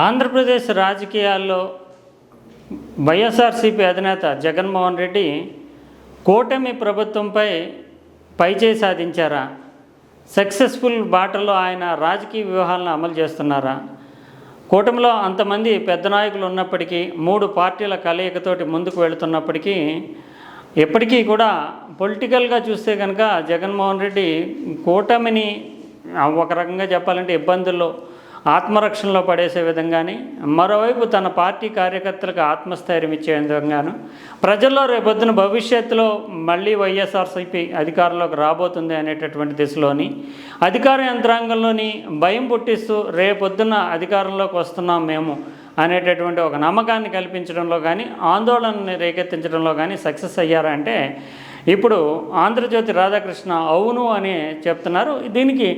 ఆంధ్రప్రదేశ్ రాజకీయాల్లో వైఎస్ఆర్సీపీ అధినేత జగన్మోహన్ రెడ్డి కూటమి ప్రభుత్వంపై పైచేయి సాధించారా? సక్సెస్ఫుల్ బాటలో ఆయన రాజకీయ వ్యూహాలను అమలు చేస్తున్నారా? కూటమిలో అంతమంది పెద్ద నాయకులు ఉన్నప్పటికీ మూడు పార్టీల కలయికతోటి ముందుకు వెళుతున్నప్పటికీ ఎప్పటికీ కూడా పొలిటికల్గా చూస్తే కనుక జగన్మోహన్ రెడ్డి కూటమిని ఒక రకంగా చెప్పాలంటే ఇబ్బందుల్లో ఆత్మరక్షణలో పడేసే విధంగాని మరోవైపు తన పార్టీ కార్యకర్తలకు ఆత్మస్థైర్యం ఇచ్చే విధంగాను ప్రజల్లో రేపొద్దున భవిష్యత్తులో మళ్ళీ వైఎస్ఆర్సీపీ అధికారంలోకి రాబోతుంది అనేటటువంటి దిశలోని అధికార యంత్రాంగంలోని భయం పుట్టిస్తూ రేపొద్దున అధికారంలోకి వస్తున్నాం మేము అనేటటువంటి ఒక నమ్మకాన్ని కల్పించడంలో కానీ ఆందోళనని రేకెత్తించడంలో కానీ సక్సెస్ అయ్యారంటే ఇప్పుడు ఆంధ్రజ్యోతి రాధాకృష్ణ అవును అని చెప్తున్నారు. దీనికి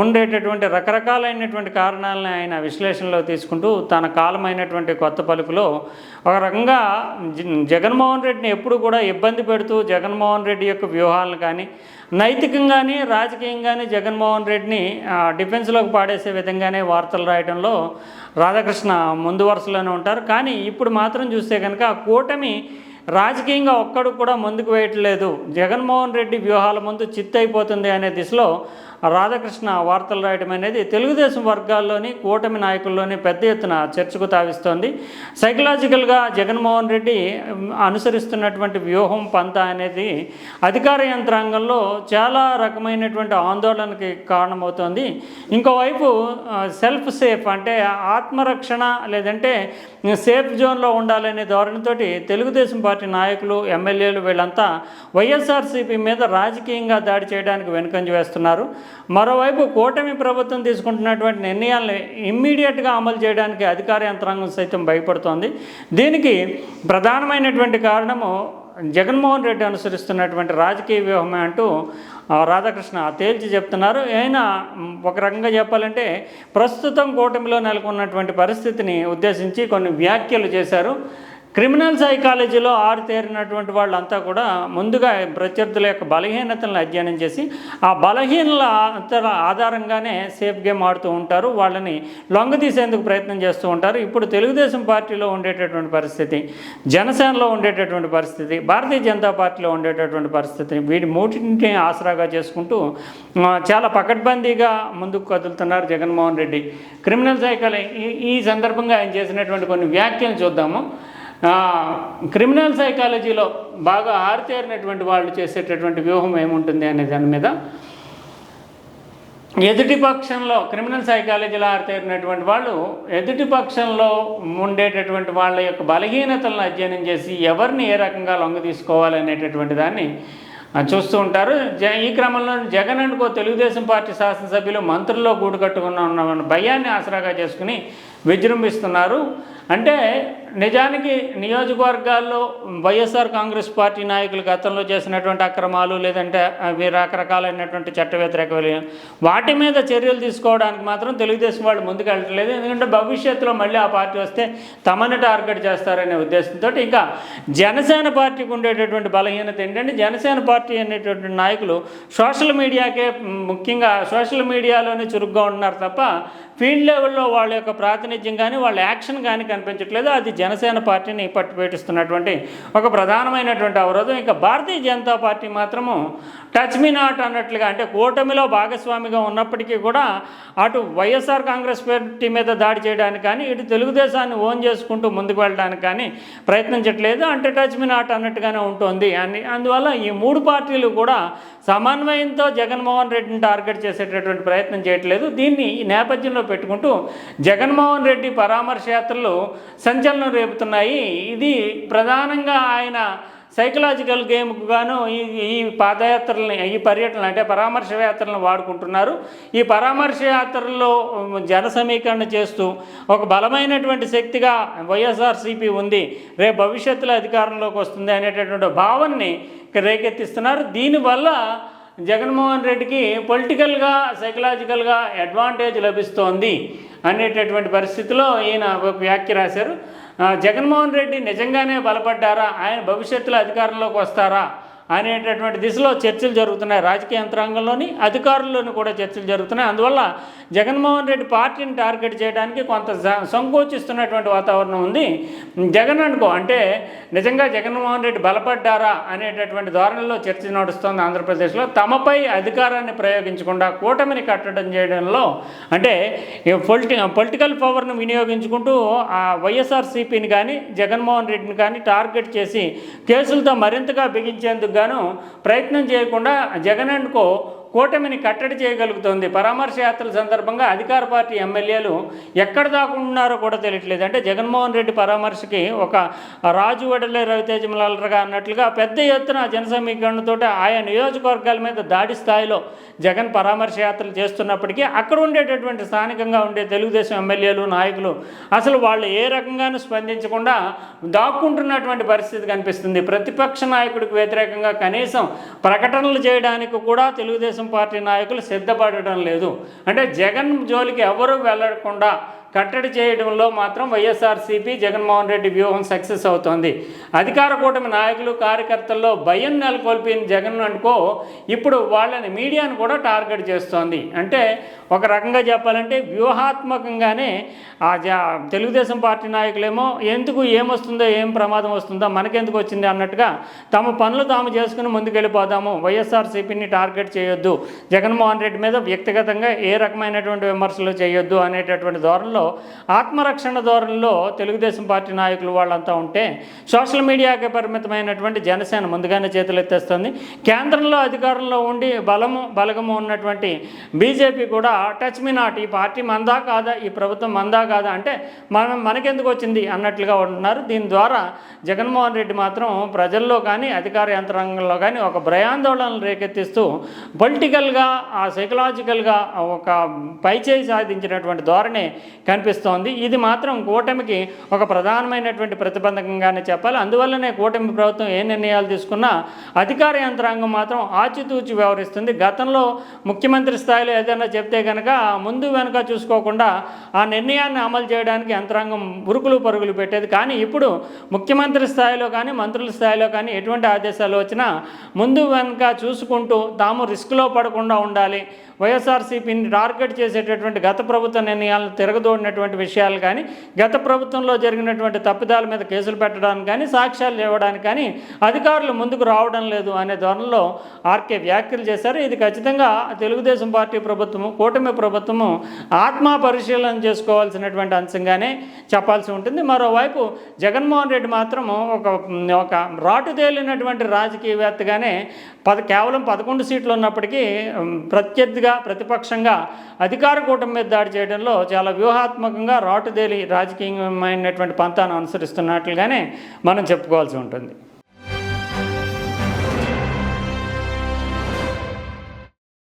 ఉండేటటువంటి రకరకాలైనటువంటి కారణాలను ఆయన విశ్లేషణలో తీసుకుంటూ తన కాలమైనటువంటి కొత్త పలుకులో ఒక రకంగా జగన్మోహన్ రెడ్డిని ఎప్పుడు కూడా ఇబ్బంది పెడుతూ జగన్మోహన్ రెడ్డి యొక్క వ్యూహాలను కానీ నైతికంగానే రాజకీయంగానే జగన్మోహన్ రెడ్డిని డిఫెన్స్లోకి పాడేసే విధంగానే వార్తలు రాయడంలో రాధాకృష్ణ ముందు వరుసలోనే ఉంటారు. కానీ ఇప్పుడు మాత్రం చూస్తే కనుక కూటమి రాజకీయంగా ఒక్కడు కూడా ముందుకు వేయట్లేదు. జగన్మోహన్ రెడ్డి వ్యూహాల ముందు చిత్తైపోతుంది అనే దిశలో రాధాకృష్ణ వార్తలు రాయడం అనేది తెలుగుదేశం వర్గాల్లోని కూటమి నాయకుల్లోని పెద్ద ఎత్తున చర్చకు తావిస్తోంది. సైకలాజికల్గా జగన్మోహన్ రెడ్డి అనుసరిస్తున్నటువంటి వ్యూహం పంత అనేది అధికార యంత్రాంగంలో చాలా రకమైనటువంటి ఆందోళనకి కారణమవుతోంది. ఇంకోవైపు సెల్ఫ్ సేఫ్ అంటే ఆత్మరక్షణ లేదంటే సేఫ్ జోన్లో ఉండాలనే ధోరణితోటి తెలుగుదేశం పార్టీ నాయకులు ఎమ్మెల్యేలు వీళ్ళంతా వైఎస్ఆర్సీపీ మీద రాజకీయంగా దాడి చేయడానికి వెనుకంజ వేస్తున్నారు. మరోవైపు కూటమి ప్రభుత్వం తీసుకుంటున్నటువంటి నిర్ణయాలను ఇమ్మీడియట్గా అమలు చేయడానికి అధికార యంత్రాంగం సైతం భయపడుతోంది. దీనికి ప్రధానమైనటువంటి కారణము జగన్మోహన్ రెడ్డి అనుసరిస్తున్నటువంటి రాజకీయ వ్యూహమే అంటూ రాధాకృష్ణ తేల్చి చెప్తున్నారు. అయినా ఒక రకంగా చెప్పాలంటే ప్రస్తుతం కూటమిలో నెలకొన్నటువంటి పరిస్థితిని ఉద్దేశించి కొన్ని వ్యాఖ్యలు చేశారు. క్రిమినల్ సైకాలజీలో ఆరితేరినటువంటి వాళ్ళంతా కూడా ముందుగా ప్రత్యర్థుల యొక్క బలహీనతలను అధ్యయనం చేసి ఆ బలహీనల అంతర ఆధారంగానే సేఫ్ గేమ్ ఆడుతూ ఉంటారు. వాళ్ళని లొంగ తీసేందుకు ప్రయత్నం చేస్తూ ఉంటారు. ఇప్పుడు తెలుగుదేశం పార్టీలో ఉండేటటువంటి పరిస్థితి జనసేనలో ఉండేటటువంటి పరిస్థితి భారతీయ జనతా పార్టీలో ఉండేటటువంటి పరిస్థితి వీటి మూటింటిని ఆసరాగా చేసుకుంటూ చాలా పకడ్బందీగా ముందుకు కదులుతున్నారు జగన్మోహన్ రెడ్డి. క్రిమినల్ సైకాలజీ ఈ- ఈ సందర్భంగా ఆయన చేసినటువంటి కొన్ని వ్యాఖ్యలు చూద్దాము. క్రిమినల్ సైకాలజీలో బాగా ఆరితేరినటువంటి వాళ్ళు చేసేటటువంటి వ్యూహం ఏముంటుంది అనే దాని మీద ఎదుటి పక్షంలో క్రిమినల్ సైకాలజీలో ఆరితేరినటువంటి వాళ్ళు ఎదుటి పక్షంలో ఉండేటటువంటి వాళ్ళ యొక్క బలహీనతలను అధ్యయనం చేసి ఎవరిని ఏ రకంగా లొంగ తీసుకోవాలనేటటువంటి దాన్ని చూస్తూ ఉంటారు. జ ఈ క్రమంలో జగన్ అనుకో తెలుగుదేశం పార్టీ శాసనసభ్యులు మంత్రుల్లో గూడు కట్టుకున్న ఉన్న భయాన్ని ఆసరాగా చేసుకుని విజృంభిస్తున్నారు. అంటే నిజానికి నియోజకవర్గాల్లో వైఎస్ఆర్ కాంగ్రెస్ పార్టీ నాయకులు గతంలో చేసినటువంటి అక్రమాలు లేదంటే అవి రకరకాలైనటువంటి చట్ట వ్యతిరేక వాటి మీద చర్యలు తీసుకోవడానికి మాత్రం తెలుగుదేశం వాళ్ళు ముందుకు వెళ్ళట్లేదు ఎందుకంటే భవిష్యత్తులో మళ్ళీ ఆ పార్టీ వస్తే తమని టార్గెట్ చేస్తారనే ఉద్దేశంతో ఇంకా జనసేన పార్టీకి ఉండేటటువంటి బలహీనత ఏంటంటే జనసేన పార్టీ అనేటటువంటి నాయకులు సోషల్ మీడియాకే ముఖ్యంగా సోషల్ మీడియాలోనే చురుగ్గా ఉంటున్నారు తప్ప ఫీల్డ్ లెవెల్లో వాళ్ళ యొక్క ప్రాతినిధ్యం కానీ వాళ్ళ యాక్షన్ కానీ కనిపించట్లేదు. అది జనసేన పార్టీని పట్టుపెట్టిస్తున్నటువంటి ఒక ప్రధానమైనటువంటి అవరోధం. ఇంకా భారతీయ జనతా పార్టీ మాత్రము టచ్ మీ నాట్ అన్నట్లుగా అంటే కూటమిలో భాగస్వామిగా ఉన్నప్పటికీ కూడా అటు వైఎస్ఆర్ కాంగ్రెస్ పార్టీ మీద దాడి చేయడానికి కానీ ఇటు తెలుగుదేశాన్ని ఓన్ చేసుకుంటూ ముందుకు వెళ్ళడానికి కానీ ప్రయత్నించట్లేదు. అంటే టచ్ మీ నాట్ అన్నట్టుగానే ఉంటుంది. అని అందువల్ల ఈ మూడు పార్టీలు కూడా సమన్వయంతో జగన్మోహన్ రెడ్డిని టార్గెట్ చేసేటటువంటి ప్రయత్నం చేయట్లేదు. దీన్ని ఈ నేపథ్యంలో పెట్టుకుంటూ జగన్మోహన్ రెడ్డి పరామర్శ యాత్రలు సంచలనం రేపుతున్నాయి. ఇది ప్రధానంగా ఆయన సైకలాజికల్ గేమ్కు గాను ఈ ఈ పాదయాత్రల్ని ఈ పర్యటనలు అంటే పరామర్శ యాత్రలను వాడుకుంటున్నారు. ఈ పరామర్శ యాత్రల్లో జన సమీకరణ చేస్తూ ఒక బలమైనటువంటి శక్తిగా వైఎస్ఆర్సీపీ ఉంది. రేపు భవిష్యత్తులో అధికారంలోకి వస్తుంది అనేటటువంటి భావనని రేకెత్తిస్తున్నారు. దీనివల్ల జగన్మోహన్ రెడ్డికి పొలిటికల్గా సైకలాజికల్గా అడ్వాంటేజ్ లభిస్తోంది అనేటటువంటి పరిస్థితిలో ఈయన ఒక వ్యాఖ్య రాశారు. జగన్మోహన్ రెడ్డి నిజంగానే బలపడ్డారా? ఆయన భవిష్యత్తులో అధికారంలోకి వస్తారా? అనేటటువంటి దిశలో చర్చలు జరుగుతున్నాయి. రాజకీయ యంత్రాంగంలోని అధికారుల్లోని కూడా చర్చలు జరుగుతున్నాయి. అందువల్ల జగన్మోహన్ రెడ్డి పార్టీని టార్గెట్ చేయడానికి కొంత సంకోచిస్తున్నటువంటి వాతావరణం ఉంది. జగన్ అనుకో అంటే నిజంగా జగన్మోహన్ రెడ్డి బలపడ్డారా అనేటటువంటి ధోరణిలో చర్చ నడుస్తోంది ఆంధ్రప్రదేశ్లో. తమపై అధికారాన్ని ప్రయోగించకుండా కూటమిని కట్టడం చేయడంలో అంటే పొలిటి పొలిటికల్ పవర్ను వినియోగించుకుంటూ ఆ వైఎస్ఆర్సీపీని కానీ జగన్మోహన్ రెడ్డిని కానీ టార్గెట్ చేసి కేసులతో మరింతగా బిగించేందుకు గాను ప్రయత్నం చేయకుండా జగన్ అండ్ కో కూటమిని కట్టడి చేయగలుగుతోంది. పరామర్శ యాత్రల సందర్భంగా అధికార పార్టీ ఎమ్మెల్యేలు ఎక్కడ దాకా ఉన్నారో కూడా తెలియట్లేదు. అంటే జగన్మోహన్ రెడ్డి పరామర్శకి ఒక రాజు వడలే రవితేజమలగా అన్నట్లుగా పెద్ద ఎత్తున జన సమీకరణతో ఆయా నియోజకవర్గాల మీద దాడి స్థాయిలో జగన్ పరామర్శ యాత్రలు చేస్తున్నప్పటికీ అక్కడ ఉండేటటువంటి స్థానికంగా ఉండే తెలుగుదేశం ఎమ్మెల్యేలు నాయకులు అసలు వాళ్ళు ఏ రకంగానూ స్పందించకుండా దాక్కుంటున్నటువంటి పరిస్థితి కనిపిస్తుంది. ప్రతిపక్ష నాయకుడికి వ్యతిరేకంగా కనీసం ప్రకటనలు చేయడానికి కూడా తెలుగుదేశం పార్టీ నాయకులు సిద్ధపడటం లేదు. అంటే జగన్ జోలికి ఎవరూ వెళ్ళకుండా కట్టడి చేయడంలో మాత్రం వైఎస్ఆర్సీపీ జగన్మోహన్ రెడ్డి వ్యూహం సక్సెస్ అవుతోంది. అధికార కూటమి నాయకులు కార్యకర్తల్లో భయం నెలకొల్పిన జగన్ అనుకో ఇప్పుడు వాళ్ళని మీడియాను కూడా టార్గెట్ చేస్తోంది. అంటే ఒక రకంగా చెప్పాలంటే వ్యూహాత్మకంగానే ఆ జ తెలుగుదేశం పార్టీ నాయకులేమో ఎందుకు ఏమొస్తుందో ఏం ప్రమాదం వస్తుందో మనకెందుకు వచ్చింది అన్నట్టుగా తమ పనులు తాము చేసుకుని ముందుకెళ్ళిపోదాము. వైఎస్ఆర్సీపీని టార్గెట్ చేయొద్దు. జగన్మోహన్ రెడ్డి మీద వ్యక్తిగతంగా ఏ రకమైనటువంటి విమర్శలు చేయొద్దు అనేటటువంటి ధోరణిలో ఆత్మరక్షణ ధోరణిలో తెలుగుదేశం పార్టీ నాయకులు వాళ్ళంతా ఉంటే సోషల్ మీడియాకి పరిమితమైనటువంటి జనసేన ముందుగానే చేతులు ఎత్తేస్తుంది. కేంద్రంలో అధికారంలో ఉండి బలము బలగము ఉన్నటువంటి బీజేపీ కూడా టచ్ మీ నాట్ ఈ పార్టీ మందా కాదా ఈ ప్రభుత్వం మందా కాదా అంటే మనం మనకెందుకు వచ్చింది అన్నట్లుగా ఉంటున్నారు దీని ద్వారా జగన్మోహన్ రెడ్డి మాత్రం ప్రజల్లో కానీ అధికార యంత్రాంగంలో కానీ ఒక భయాందోళనలు రేకెత్తిస్తూ పొలిటికల్గా ఆ సైకలాజికల్గా ఒక పైచేయి సాధించినటువంటి ధోరణి కనిపిస్తోంది. ఇది మాత్రం కూటమికి ఒక ప్రధానమైనటువంటి ప్రతిబంధకంగానే చెప్పాలి. అందువల్లనే కూటమి ప్రభుత్వం ఏ నిర్ణయాలు తీసుకున్నా అధికార యంత్రాంగం మాత్రం ఆచితూచి వ్యవహరిస్తుంది. గతంలో ముఖ్యమంత్రి స్థాయిలో ఏదైనా చెప్తే కనుక ముందు వెనుక చూసుకోకుండా ఆ నిర్ణయాన్ని అమలు చేయడానికి యంత్రాంగం ఉరుకులు పరుగులు పెట్టేది. కానీ ఇప్పుడు ముఖ్యమంత్రి స్థాయిలో కానీ మంత్రుల స్థాయిలో కానీ ఎటువంటి ఆదేశాలు వచ్చినా ముందు వెనుక చూసుకుంటూ తాము రిస్క్లో పడకుండా ఉండాలి. వైఎస్ఆర్సీపీని టార్గెట్ చేసేటటువంటి గత ప్రభుత్వ నిర్ణయాలను ఉన్నటువంటి విషయాలు కానీ గత ప్రభుత్వంలో జరిగినటువంటి తప్పిదాల మీద కేసులు పెట్టడానికి కానీ సాక్ష్యాలు ఇవ్వడానికి కానీ అధికారులు ముందుకు రావడం లేదు అనే ధోరణిలో ఆర్కే వ్యాఖ్యలు చేశారు. ఇది ఖచ్చితంగా తెలుగుదేశం పార్టీ ప్రభుత్వము కూటమి ప్రభుత్వము ఆత్మ పరిశీలన చేసుకోవాల్సినటువంటి అంశంగానే చెప్పాల్సి ఉంటుంది. మరోవైపు జగన్మోహన్ రెడ్డి మాత్రము ఒక ఒక రాటు తేలినటువంటి రాజకీయవేత్తగానే పద కేవలం పదకొండు సీట్లు ఉన్నప్పటికీ ప్రత్యర్థిగా ప్రతిపక్షంగా అధికార కూటమి మీద దాడి చేయడంలో చాలా వ్యూహాత్మకంగా రాటుదేలి రాజకీయమైనటువంటి పంతాను అనుసరిస్తున్నట్లుగానే మనం చెప్పుకోవాల్సి ఉంటుంది.